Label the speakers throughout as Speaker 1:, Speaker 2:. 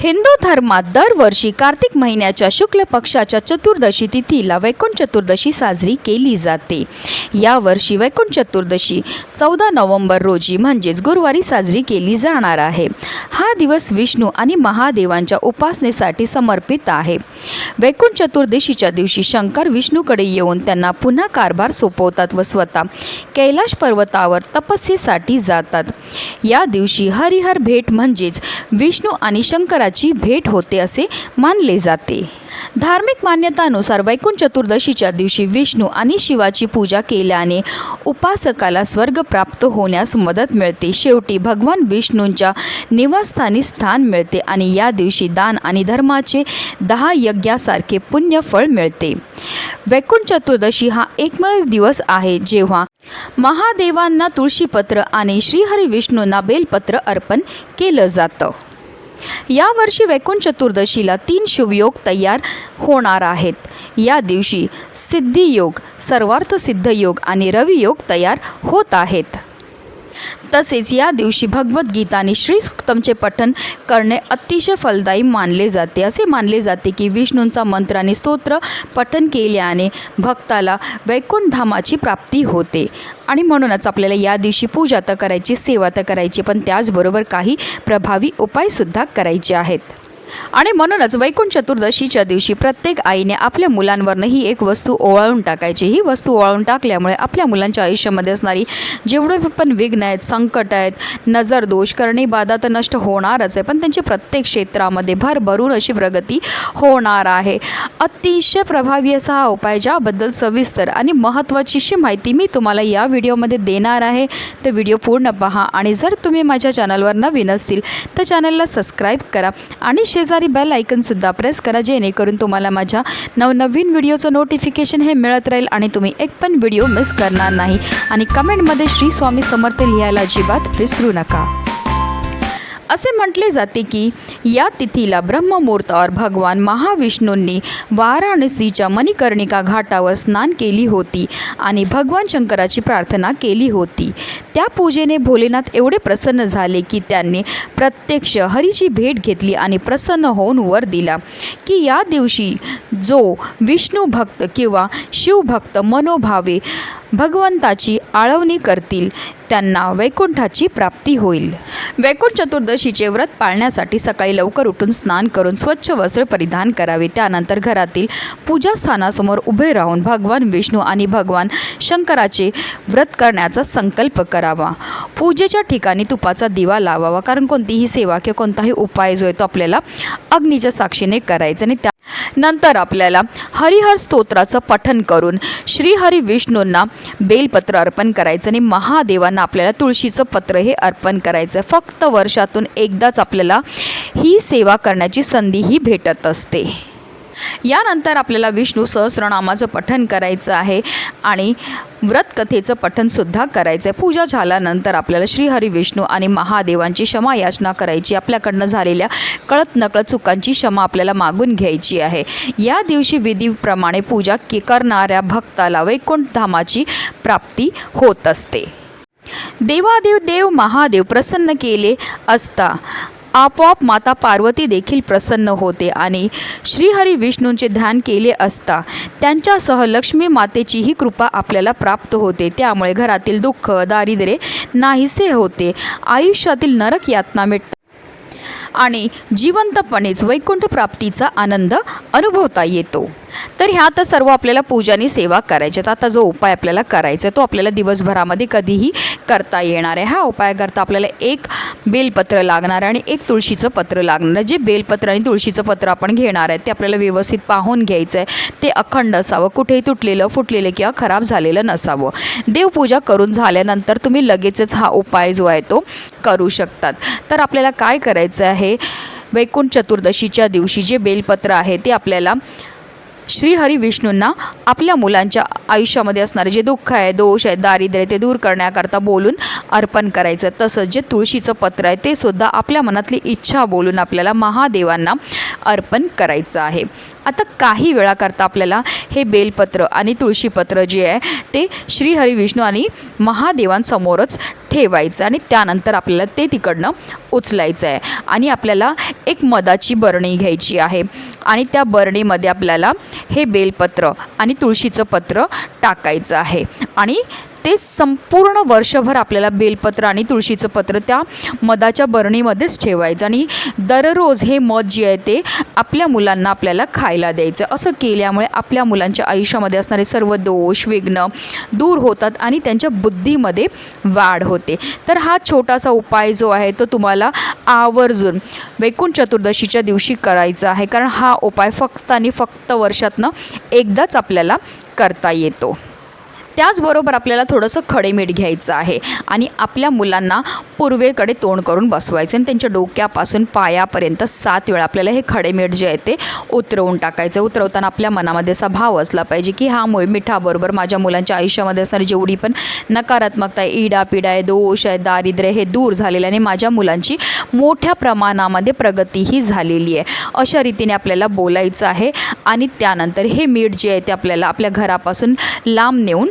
Speaker 1: हिंदू धर्मात दरवर्षी कार्तिक महिन्याच्या शुक्ल पक्षाच्या चतुर्दशी तिथीला वैकुंठ चतुर्दशी साजरी केली जाते. यावर्षी वैकुंठ चतुर्दशी चौदा नोव्हेंबर रोजी म्हणजेच गुरुवारी साजरी केली जाणार आहे. हा दिवस विष्णू आणि महादेवांच्या उपासनेसाठी समर्पित आहे. वैकुंठ चतुर्दशीच्या दिवशी शंकर विष्णूकडे येऊन त्यांना पुन्हा कारभार सोपवतात व स्वतः कैलाश पर्वतावर तपस्येसाठी जातात. या दिवशी हरिहर भेट म्हणजेच विष्णू आणि शंकराची भेट होते असे मानले जाते. धार्मिक मान्यतानुसार वैकुंठ चतुर्दशीच्या दिवशी विष्णू आणि शिवाची पूजा केल्याने उपासकाला स्वर्ग प्राप्त होण्यास मदत मिळते. शेवटी भगवान विष्णूंच्या निवासस्थानी स्थान मिळते आणि या दिवशी दान आणि धर्माचे दहा यज्ञासारखे पुण्यफळ मिळते. वैकुंठ चतुर्दशी हा एकमेव दिवस आहे जेव्हा महादेवांना तुळशीपत्र आणि श्रीहरी विष्णूंना बेलपत्र अर्पण केलं जातं. यावर्षी वैकुंठ चतुर्दशीला तीन शुभयोग तयार होणार आहेत. या दिवशी सिद्धियोग सर्वार्थ सिद्धयोग आणि रवियोग तयार होत आहेत. तसेच या दिवशी भगवद्गीता आणि श्रीसुक्तमचे पठन करणे अतिशय फलदायी मानले जाते. असे मानले जाते की विष्णूंचा मंत्र आणि स्तोत्र पठन केल्याने भक्ताला वैकुंठ धामाची प्राप्ती होते. आणि म्हणूनच आपल्याला या दिवशी पूजा तर करायची सेवा तर करायची पण त्याचबरोबर काही प्रभावी उपायसुद्धा करायचे आहेत. आणि म्हणूनच वैकुंठ चतुर्दशीच्या दिवशी प्रत्येक आईने आपल्या मुलांवरनं ही एक वस्तू ओवाळून टाकायची. ही वस्तू ओवाळून टाकल्यामुळे आपल्या मुलांच्या आयुष्यामध्ये असणारी जेवढे पण विघ्न आहेत संकट आहेत नजर दोष करणे बाधा तर नष्ट होणारच आहे. पण त्यांची प्रत्येक क्षेत्रामध्ये भरभरून अशी प्रगती होणार आहे. अतिशय प्रभावी असा हा उपाय ज्याबद्दल सविस्तर आणि महत्त्वाची अशी माहिती मी तुम्हाला या व्हिडिओमध्ये देणार आहे. तर व्हिडिओ पूर्ण पहा आणि जर तुम्ही माझ्या चॅनलवर नवीन असतील तर चॅनलला सबस्क्राईब करा आणि शेजारी बेल आयकनसुद्धा प्रेस करा जेणेकरून तुम्हाला माझ्या नवनवीन व्हिडिओचं नोटिफिकेशन हे मिळत राहील आणि तुम्ही एक पण व्हिडिओ मिस करणार नाही. आणि कमेंटमध्ये श्री स्वामी समर्थ लिहायला अजिबात विसरू नका. असे म्हटले जाते की या तिथीला ब्रह्ममुहूर्तावर भगवान महाविष्णूंनी वाराणसीच्या मणिकर्णिका घाटावर स्नान केली होती आणि भगवान शंकराची प्रार्थना केली होती. त्या पूजेने भोलेनाथ एवढे प्रसन्न झाले की त्यांनी प्रत्यक्ष हरीची भेट घेतली आणि प्रसन्न होऊन वर दिला की या दिवशी जो विष्णू भक्त किंवा शिवभक्त मनोभावे भगवंताची आळवणी करतील त्यांना वैकुंठाची प्राप्ती होईल. वैकुंठ चतुर्दशीचे व्रत पाळण्यासाठी सकाळी लवकर उठून स्नान करून स्वच्छ वस्त्र परिधान करावे. त्यानंतर घरातील पूजास्थानासमोर उभे राहून भगवान विष्णू आणि भगवान शंकराचे व्रत करण्याचा संकल्प करावा. पूजेच्या ठिकाणी तुपाचा दिवा लावावा कारण कोणतीही सेवा किंवा कोणताही उपाय जो आहे तो आपल्याला अग्नीच्या साक्षीने करायचा आणि त्या नंतर आपल्याला हरिहर स्तोत्राचं पठन करून श्रीहरी विष्णूंना बेलपत्र अर्पण करायचं आणि महादेवांना आपल्याला तुळशीचं पत्र हे अर्पण करायचं. फक्त वर्षातून एकदाच आपल्याला ही सेवा करण्याची संधी ही भेटत असते. यानंतर आपल्याला विष्णू सहस्रनामाचं पठन करायचं आहे आणि व्रतकथेचं पठनसुद्धा करायचं आहे पूजा झाल्यानंतर आपल्याला श्रीहरी विष्णू आणि महादेवांची क्षमा याचना करायची आपल्याकडनं झालेल्या कळत नकळत चुकांची क्षमा आपल्याला मागून घ्यायची आहे. या दिवशी विधीप्रमाणे पूजा के करणाऱ्या भक्ताला वैकुंठ धामाची प्राप्ती होत असते. देवादेव देव महादेव प्रसन्न केले असता आपोआप माता पार्वती देखील प्रसन्न होते आणि श्रीहरी विष्णूंचे ध्यान केले असता त्यांच्यासह लक्ष्मी मातेचीही कृपा आपल्याला प्राप्त होते. त्यामुळे घरातील दुःख दारिद्र्य नाहीसे होते. आयुष्यातील नरक यातना मिटतात. आणि जिवंतपणेच वैकुंठ प्राप्तीचा आनंद अनुभवता येतो. तर ह्या तर सर्व आपल्याला पूजानी सेवा करायच्यात. आता जो उपाय आपल्याला करायचा तो आपल्याला दिवसभरामध्ये कधीही करता येणार आहे. हा उपाय करता आपल्याला एक बेलपत्र लागणार आहे आणि एक तुळशीचं पत्र लागणार आहे. जे बेलपत्र आणि तुळशीचं पत्र आपण घेणार आहे ते आपल्याला व्यवस्थित पाहून घ्यायचं आहे. ते अखंड असावं. कुठेही तुटलेलं फुटलेलं किंवा खराब झालेलं नसावं. देवपूजा करून झाल्यानंतर तुम्ही लगेचच हा उपाय जो आहे तो करू शकतात. तर आपल्याला काय करायचं आहे? वैकुंठ चतुर्दशीच्या दिवशी जे बेलपत्र आहे ते आपल्याला श्रीहरी विष्णूंना आपल्या मुलांच्या आयुष्यामध्ये असणारे जे दुःख आहे दोष आहे दारिद्र्य ते दूर करण्याकरता बोलून अर्पण करायचं. तसंच जे तुळशीचं पत्र आहे ते सुद्धा आपल्या मनातली इच्छा बोलून आपल्याला महादेवांना अर्पण करायचं आहे. आता काही वेळाकरता आपल्याला हे बेलपत्र आणि तुळशीपत्र जे आहे ते श्री हरी विष्णू आणि महादेवांसमोरच ठेवायचं आणि त्यानंतर आपल्याला ते तिकडनं उचलायचं आहे. आणि आपल्याला एक मधाची बरणी घ्यायची आहे. आणि त्या बरणीमध्ये आपल्याला हे बेलपत्र आणि तुळशीचं पत्र टाकायचं आहे. आणि ते संपूर्ण वर्षभर आपल्याला बेलपत्र आणि तुळशीचं पत्र त्या मधाच्या बरणीमध्येच ठेवायचं. आणि दररोज हे मध जे आहे ते आपल्या मुलांना आपल्याला खायला द्यायचं. असं केल्यामुळे आपल्या मुलांच्या आयुष्यामध्ये असणारे सर्व दोष विघ्न दूर होतात आणि त्यांच्या बुद्धीमध्ये वाढ होते. तर हा छोटासा उपाय जो आहे तो तुम्हाला आवर्जून वैकुंठ चतुर्दशीच्या दिवशी करायचा आहे. कारण हा उपाय फक्त आणि फक्त वर्षातनं एकदाच आपल्याला करता येतो. त्याचबरोबर आपल्याला थोडंसं खडेमीठ घ्यायचं आहे. आणि आपल्या मुलांना पूर्वेकडे तोंड करून बसवायचं आणि त्यांच्या डोक्यापासून पायापर्यंत सात वेळा आपल्याला हे खडेमीठ जे आहे ते उतरवून टाकायचं उतरवताना आपल्या मनामध्ये असा भाव असला पाहिजे की हा मुळ मिठाबरोबर माझ्या मुलांच्या आयुष्यामध्ये असणारी जेवढी पण नकारात्मकता आहे इडापिडा आहे दोष आहे दारिद्र्य हे दूर झालेलं आहे आणि माझ्या मुलांची मोठ्या प्रमाणामध्ये प्रगतीही झालेली आहे. अशा रीतीने आपल्याला बोलायचं आहे. आणि त्यानंतर हे मीठ जे आहे ते आपल्याला आपल्या घरापासून लांब नेऊन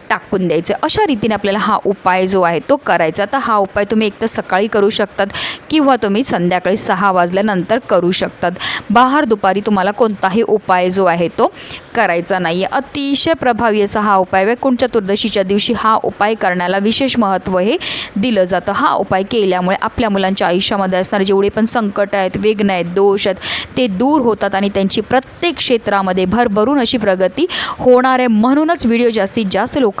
Speaker 1: टाकून द्यायचं. अशा रीतीने आपल्याला हा उपाय जो आहे तो करायचा. तर हा उपाय तुम्ही एक तर सकाळी करू शकतात किंवा तुम्ही संध्याकाळी सहा वाजल्यानंतर करू शकतात. बहार दुपारी तुम्हाला कोणताही उपाय जो आहे तो करायचा नाही आहे अतिशय प्रभावी असा हा उपाय वैकुंठ चतुर्दशीच्या दिवशी हा उपाय करण्याला विशेष महत्त्व हे दिलं जातं. हा उपाय केल्यामुळे आपल्या मुलांच्या आयुष्यामध्ये असणारे जेवढे पण संकट आहेत विघ्न आहेत दोष आहेत ते दूर होतात आणि त्यांची प्रत्येक क्षेत्रामध्ये भरभरून अशी प्रगती होणार आहे. म्हणूनच व्हिडिओ जास्तीत जास्त लोक